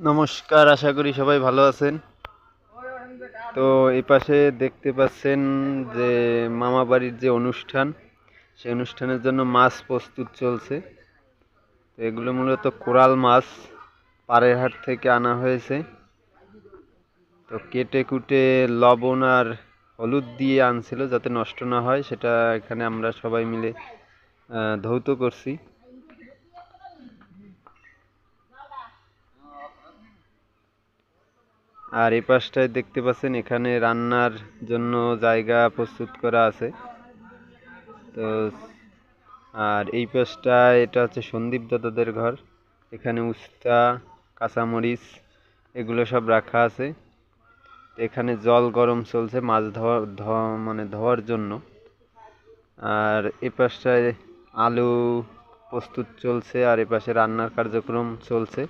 নমস্কার, আশা করি সবাই ভালো আছেন। তো এই পাশে দেখতে পাচ্ছেন যে মামা বাড়ির যে অনুষ্ঠান, সেই অনুষ্ঠানের জন্য মাছ প্রস্তুত চলছে। তো এগুলো মূলত কোরাল মাছ পাড়ের হাট থেকে আনা হয়েছে। তো কেটে কুটে লবণ আর হলুদ দিয়ে আনছিল যাতে নষ্ট না হয়, সেটা এখানে আমরা সবাই মিলে ধৌত করছি। আর এই পাশটায় দেখতে পাচ্ছেন, এখানে রান্নার জন্য জায়গা প্রস্তুত করা আছে। তো, আর এই পাশটায় এটা হচ্ছে সন্দীপ দাদাদের ঘর। এখানে উস্তা, কাঁচামরিচ, এগুলো সব রাখা আছে। এখানে জল গরম চলছে মাছ ধোয়া মানে ধোয়ার জন্য। আর এ পাশটায় আলু প্রস্তুত চলছে, আর এ পাশে রান্নার কার্যক্রম চলছে।